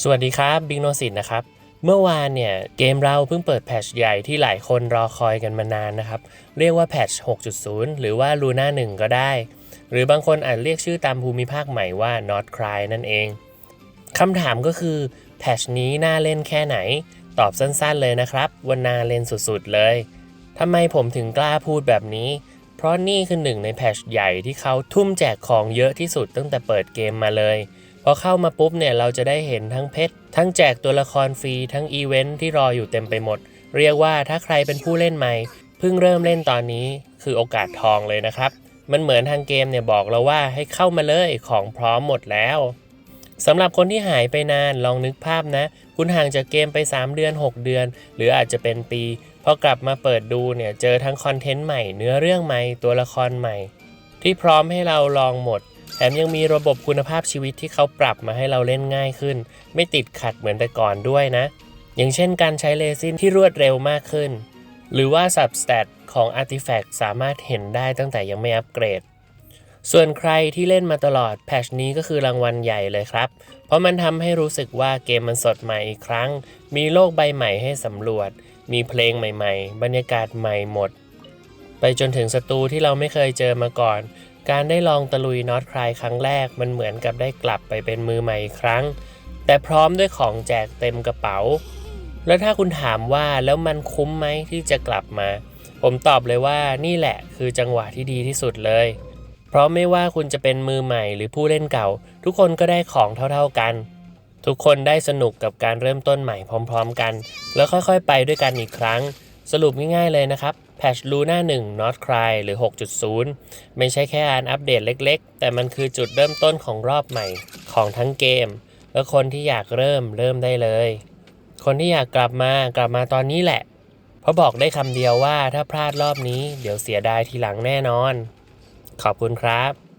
สวัสดีครับบิงโนสิตนะครับ เมื่อวานเนี่ยเกมเราเพิ่งเปิดแพทช์ใหญ่ที่หลายคนรอคอยกันมานานนะครับ เรียกว่าแพทช์6.0 หรือว่า Luna 1ก็ได้ หรือบางคนอาจเรียกชื่อตามภูมิภาคใหม่ว่า Not Cry นั่นเองคำถามก็คือแพทช์นี้น่าเล่นแค่ไหน ตอบสั้นๆเลยนะครับว่าน่าเล่นสุดๆเลยทำไมผมถึงกล้าพูดแบบนี้ เพราะนี่คือหนึ่งในแพทช์ใหญ่ที่เขาทุ่มแจกของเยอะที่สุดตั้งแต่เปิดเกมมาเลย พอเข้ามาปุ๊บเนี่ยเราจะได้เห็นทั้งเพชรทั้งแจกตัวละครฟรีทั้งอีเวนท์ที่รออยู่เต็มไปหมด เรียกว่าถ้าใครเป็นผู้เล่นใหม่เพิ่งเริ่มเล่นตอนนี้คือโอกาสทองเลยนะครับ มันเหมือนทางเกมเนี่ยบอกเราว่าให้เข้ามาเลยของพร้อมหมดแล้วสำหรับคนที่หายไปนานลองนึกภาพนะ คุณห่างจากเกมไป 3 เดือน 6 เดือน หรืออาจจะเป็นปีพอกลับมาเปิดดูเนี่ยเจอทั้งคอนเทนต์ใหม่เนื้อเรื่องใหม่ตัวละครใหม่ ที่พร้อมให้เราลองหมด แถมยังมีระบบคุณภาพชีวิตที่เขาปรับมาให้เราเล่นง่ายขึ้น ไม่ติดขัดเหมือนแต่ก่อนด้วยนะ อย่างเช่นการใช้เลซินที่รวดเร็วมากขึ้น หรือว่า Substat ของ Artifact สามารถเห็นได้ตั้งแต่ยังไม่อัปเกรด ส่วนใครที่เล่นมาตลอดแพชนี้ก็คือรางวัลใหญ่เลยครับ เพราะมันทำให้รู้สึกว่าเกมมันสดใหม่อีกครั้ง มีโลกใบใหม่ให้สำรวจ มีเพลงใหม่ ๆ บรรยากาศใหม่หมด ไปจนถึงศัตรูที่เราไม่เคยเจอมาก่อน การได้ลองตะลุยน็อตคลายครั้งแรกมันเหมือนกับได้กลับไปเป็นมือใหม่อีกครั้ง แต่พร้อมด้วยของแจกเต็มกระเป๋า แล้วถ้าคุณถามว่าแล้วมันคุ้มไหมที่จะกลับมา ผมตอบเลยว่านี่แหละคือจังหวะที่ดีที่สุดเลย เพราะไม่ว่าคุณจะเป็นมือใหม่หรือผู้เล่นเก่า ทุกคนก็ได้ของเท่าๆกัน ทุกคนได้สนุกกับการเริ่มต้นใหม่พร้อม ๆ กัน แล้วค่อยๆ ไปด้วยกันอีกครั้ง สรุปง่ายๆเลยนะครับแพทช์ลูน่า1 Not Cry หรือ 6.0 ไม่ใช่แค่การอัปเดตเล็กๆ แต่มันคือจุดเริ่มต้นของรอบใหม่ของทั้งเกม และคนที่อยากเริ่มเริ่มได้เลย คนที่อยากกลับมากลับมาตอนนี้แหละ เพราะบอกได้คำเดียวว่าถ้าพลาดรอบนี้ เดี๋ยวเสียดายทีหลังแน่นอน ขอบคุณครับ